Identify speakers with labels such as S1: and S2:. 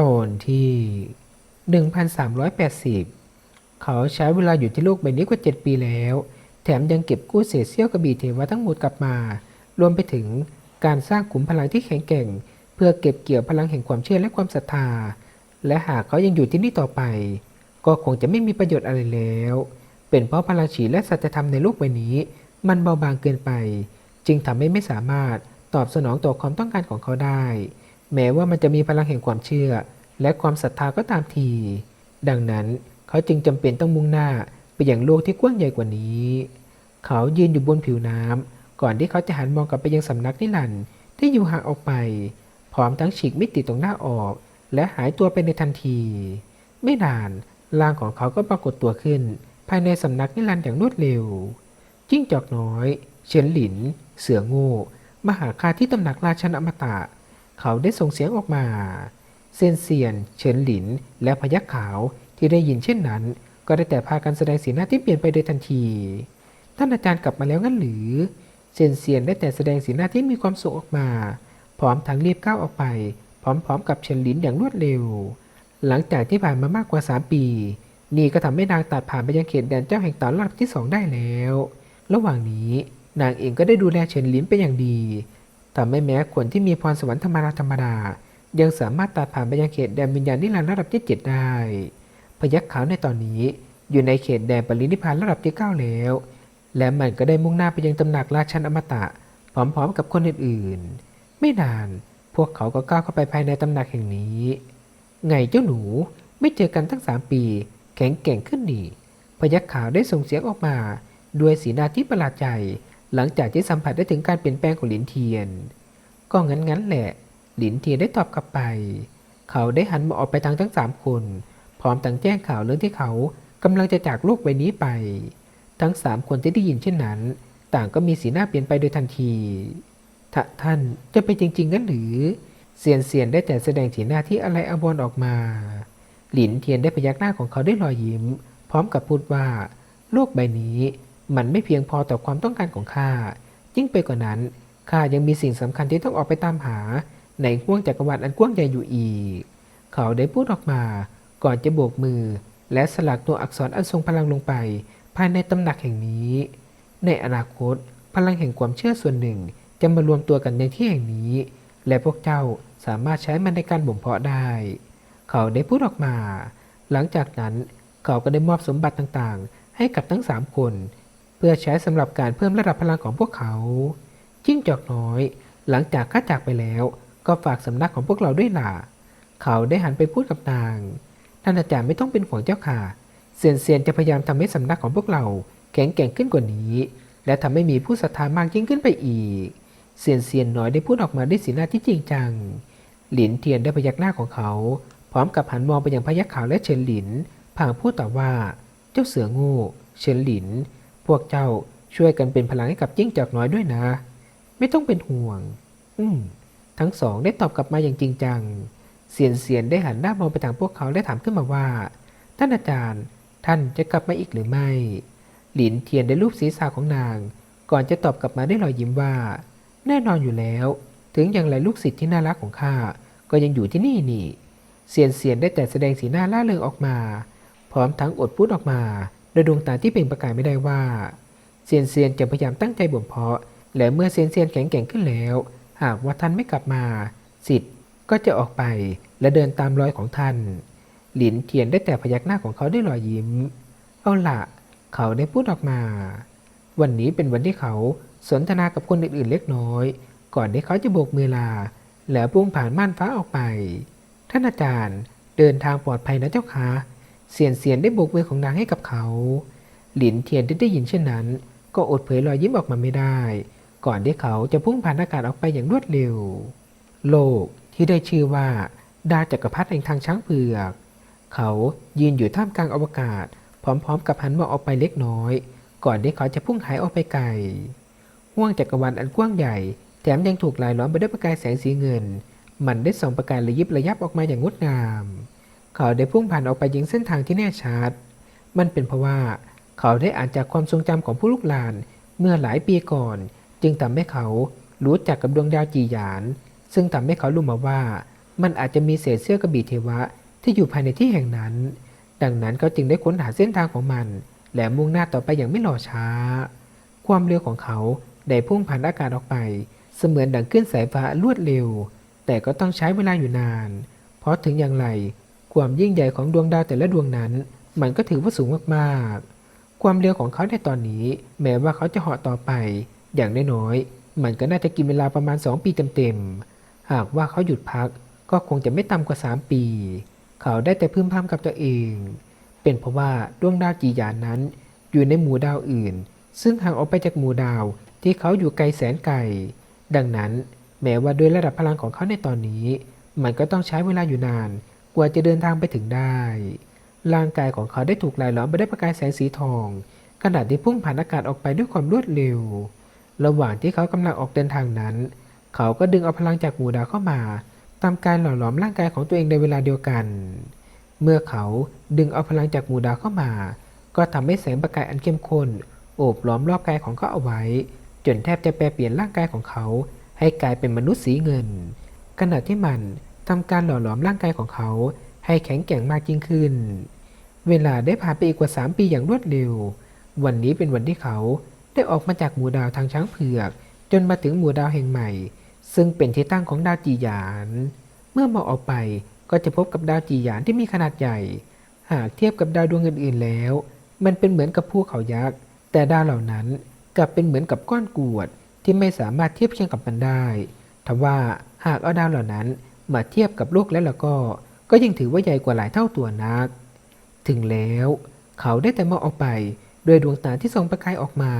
S1: ตอนที่ 1380 เขาใช้เวลาอยู่ที่โลกใบนี้กว่า 7 ปีแล้ว แถมยังเก็บกู้เศษเสี้ยวกระบี่เทวะทั้งหมดกลับมา รวมไปถึงการสร้างขุมพลังที่แข็งแกร่ง เพื่อเก็บเกี่ยวพลังแห่งความเชื่อและความศรัทธา และหากเขายังอยู่ที่นี่ต่อไป ก็คงจะไม่มีประโยชน์อะไรแล้ว เป็นเพราะพลังฉีและสัจธรรมในโลกใบนี้ มันเบาบางเกินไป จึงทำให้ไม่สามารถตอบสนองต่อความต้องการของเขาได้ แม้ว่ามันจะมีพลังแห่งความเชื่อ และความศรัทธาก็ตามที ดังนั้นเขาจึงจำเป็นต้องมุ่งหน้าไปยังโลกที่กว้างใหญ่กว่านี้ เขายืนอยู่บนผิวน้ำก่อนที่เขาจะหันมองกลับไปยังสำนักนิรันดร์ที่อยู่ห่างออกไป พร้อมทั้งฉีกมิติตรงหน้าออก และหายตัวไปในทันที ไม่นานร่างของเขาก็ปรากฏตัวขึ้น ภายในสำนักนิรันอย่างรวดเร็ว จิ้งจอกน้อย เฉินหลิน เสือโง่ มหาข้าที่ตำหนักราชันอมตะ เขาได้ส่งเสียงออกมา เซยนเซียน เฉินหลิน และพยักขาวที่ได้ยินเช่นนั้น ก็ได้แต่พากันแสดงสีหน้าที่เปลี่ยนไปโดยทันที ท่านอาจารย์กลับมาแล้วงั้นหรือ เซยนเซียนได้แต่แสดงสีหน้าที่มีความสุขออกมา พร้อมทั้งรีบก้าวออกไป พร้อมๆ กับเฉินหลินอย่างรวดเร็ว หลังจากที่ผ่านมามากกว่า 3 ปี นี่ก็ทำให้นางตัดผ่านไปยังเขตแดนเจ้าแห่งตอนระดับที่สองได้แล้ว ระหว่างนี้นางเองก็ได้ดูแลเฉินหลินเป็นอย่างดี ทำให้แม้คนที่มีพรสวรรค์ธรรมดาธรรมดา ยังสามารถตัดผ่านไปยังเขตแดนวิญญาณนิรันดร์ระดับที่7ได้ พยักขาวในตอนนี้อยู่ในเขตแดนปรินิพานระดับที่9แล้ว และมันก็ได้มุ่งหน้าไปยังตำหนักราชันอมตะ พร้อมๆกับคนอื่นๆ ไม่นานพวกเขาก็ก้าวเข้าไปภายในตำหนักแห่งนี้ ไงเจ้าหนูไม่เจอกันตั้งสามปี แข็งแกร่งขึ้นดีพยักขาวได้ส่งเสียงออกมา ด้วยสีหน้าที่ประหลาดใจ หลังจากที่สัมผัสได้ถึงการเปลี่ยนแปลงของหลินเทียน ก็งั้นๆแหละ หลินเทียนได้ตอบกลับไป เขาได้หันมาออกไปทางทั้งสามคน พร้อมทั้งแจ้งข่าวเรื่องที่เขากำลังจะจากโลกใบนี้ไป ทั้งสามคนที่ได้ยินเช่นนั้น ต่างก็มีสีหน้าเปลี่ยนไปโดยทันทีถ้าท่านจะไปจริงๆงั้นหรือเซียนเซียนได้แต่แสดงสีหน้าที่อะไรอวรณ์ออกมา หลินเทียนได้พยักหน้าของเขาด้วยรอยยิ้ม พร้อมกับพูดว่า โลกใบนี้ มันไม่เพียงพอต่อความต้องการของข้ายิ่งไปกว่านั้นข้ายังมีสิ่งสำคัญที่ต้องออกไปตามหา ในห้วงจักรวาลอันกว้างใหญ่อยู่อีก เขาได้พูดออกมาก่อนจะโบกมือ และสลักตัวอักษรอันทรงพลังลงไป ภายในตำหนักแห่งนี้ ในอนาคต พลังแห่งความเชื่อส่วนหนึ่งจะมารวมตัวกันในที่แห่งนี้ และพวกเจ้าสามารถใช้มันในการบ่มเพาะได้ เขาได้พูดออกมา หลังจากนั้นเขาก็ได้มอบสมบัติต่างๆ ให้กับทั้งสามคน เพื่อใช้สำหรับการเพิ่มระดับพลังของพวกเขา จิ้งจอกน้อย หลังจากข้าจากไปแล้วก็ฝากสำนักของพวกเราด้วยล่ะ เขาได้หันไปพูดกับนาง ท่านอาจารย์ไม่ต้องเป็นห่วงเจ้าค่ะ เซียนเซียนจะพยายามทำให้สำนักของพวกเรา แข็งแกร่งขึ้นกว่านี้ และทำให้มีผู้ศรัทธามากยิ่งขึ้นไปอีก เซียนเซียนน้อยได้พูดออกมาด้วยสีหน้าที่จริงจัง หลินเทียนได้พยักหน้าของเขา พร้อมกับหันมองไปยังพยักขาวและเฉินหลินพลางพูดต่อว่า เจ้าเสือโงูเฉินหลิน พวกเจ้าช่วยกันเป็นพลังให้กับจิ้งจอกน้อยด้วยนะ ไม่ต้องเป็นห่วง อืม ทั้งสองได้ตอบกลับมาอย่างจริงจังเซียนเซียนได้หันหน้ามองไปทางพวกเขาและถามขึ้นมาว่า ท่านอาจารย์ ท่านจะกลับมาอีกหรือไม่ หลินเทียนได้รูปศีรษะของนาง ก่อนจะตอบกลับมาด้วยรอยยิ้มว่า แน่นอนอยู่แล้ว ถึงอย่างไรลูกศิษย์ที่น่ารักของข้า ก็ยังอยู่ที่นี่นี่เซียนเซียนได้แต่แสดงสีหน้าล่าเริงออกมา พร้อมทั้งอดพูดออกมา โดยดวงตาที่เปล่งประกายไม่ได้ว่าเซียนเซียนจะพยายามตั้งใจบ่มเพาะ และเมื่อเซียนเซียนแข็งแกร่งขึ้นแล้ว หากว่าท่านไม่กลับมา สิทธิ์ก็จะออกไปและเดินตามรอยของท่าน หลินเทียนได้แต่พยักหน้าของเขาด้วยรอยยิ้ม เอาละเขาได้พูดออกมา วันนี้เป็นวันที่เขาสนทนากับคนอื่นๆเล็กน้อย ก่อนที่เขาจะโบกมือลา แล้วพุ่งผ่านม่านฟ้าออกไป ท่านอาจารย์เดินทางปลอดภัยนะเจ้าคะ เซียนเซียนได้โบกมือของนางให้กับเขา หลินเทียนที่ได้ยินเช่นนั้น ก็อดเผยรอยยิ้มออกมาไม่ได้ ก่อนที่เขาจะพุ่งผ่านอากาศออกไปอย่างรวดเร็ว โลกที่ได้ชื่อว่าดาจักรพรรดิแห่งทางช้างเผือก เขายืนอยู่ท่ามกลางอวกาศ พร้อมๆ กับหันมองออกไปเล็กน้อย ก่อนที่เขาจะพุ่งหายออกไปไกลห้วงจักรวาลอันกว้างใหญ่ แถมยังถูกลายล้อมไปด้วยประกายแสงสีเงิน มันได้ส่องประกายระยิบระยับออกมาอย่างงดงาม เขาได้พุ่งผ่านออกไปยังเส้นทางที่แน่ชัด มันเป็นเพราะว่าเขาได้อ่านจากความทรงจำของผู้ลูกหลานเมื่อหลายปีก่อน จึงทำให้เขารู้จักกับดวงดาวจีหยาน ซึ่งทำให้เขารู้มาว่า มันอาจจะมีเศษเสื้อกระบี่เทวะที่อยู่ภายในที่แห่งนั้น ดังนั้นเขาจึงได้ค้นหาเส้นทางของมัน และมุ่งหน้าต่อไปอย่างไม่รอช้า ความเร็วของเขาได้พุ่งผ่านอากาศออกไป เสมือนดังขึ้นสายฟ้ารวดเร็ว แต่ก็ต้องใช้เวลาอยู่นาน เพราะถึงอย่างไร ความยิ่งใหญ่ของดวงดาวแต่ละดวงนั้น มันก็ถือว่าสูงมากๆ ความเร็วของเขาในตอนนี้ แม้ว่าเขาจะเหาะต่อไป อย่างน้อยๆมันก็น่าจะกินเวลาประมาณ 2 ปีเต็มๆ หากว่าเขาหยุดพักก็คงจะไม่ต่ำกว่า 3 ปี เขาได้แต่พึมพำกับตัวเอง เป็นเพราะว่าดวงดาวจีหยานนั้น อยู่ในหมู่ดาวอื่น ซึ่งห่างออกไปจากหมู่ดาวที่เขาอยู่ไกลแสนไกล ดังนั้น แม้ว่าด้วยระดับพลังของเขาในตอนนี้ มันก็ต้องใช้เวลาอยู่นาน กว่าจะเดินทางไปถึงได้ ร่างกายของเขาได้ถูกหลายล้อมไปด้วยประกายแสงสีทอง ขณะที่พุ่งผ่านอากาศออกไปด้วยความรวดเร็ว ระหว่างที่เขากำลังออกเดินทางนั้น เขาก็ดึงเอาพลังจากหมู่ดาวเข้ามาตามการหล่อหลอมร่างกายของตัวเองในเวลาเดียวกัน เมื่อเขาดึงเอาพลังจากหมู่ดาวเข้ามา ก็ทำให้แสงประกายอันเข้มข้นโอบล้อมรอบกายของเขาเอาไว้ จนแทบจะแปลเปลี่ยนร่างกายของเขาให้กลายเป็นมนุษย์สีเงิน ขณะที่มัน ทำการหล่อหลอมร่างกายของเขาให้แข็งแกร่งมากยิ่งขึ้น เวลาได้ผ่านไปอีกกว่า 3 ปีอย่างรวดเร็ว วันนี้เป็นวันที่เขาได้ออกมาจากหมู่ดาวทางช้างเผือก จนมาถึงหมู่ดาวแห่งใหม่ ซึ่งเป็นที่ตั้งของดาวจีหยาน เมื่อมองออกไปก็จะพบกับดาวจีหยานที่มีขนาดใหญ่ หากเทียบกับดาวดวงอื่นๆแล้ว มันเป็นเหมือนกับภูเขายักษ์ แต่ดาวเหล่านั้นกลับเป็นเหมือนกับก้อนกรวดที่ไม่สามารถเทียบเคียงกับมันได้ ทว่าหากเอาดาวเหล่านั้น มาเทียบกับโลกแล้วล่ะก็ ก็ยังถือว่าใหญ่กว่าหลายเท่าตัวนัก ถึงแล้ว เขาได้แต่มองออกไปด้วยดวงตาที่ส่องประกายออกมา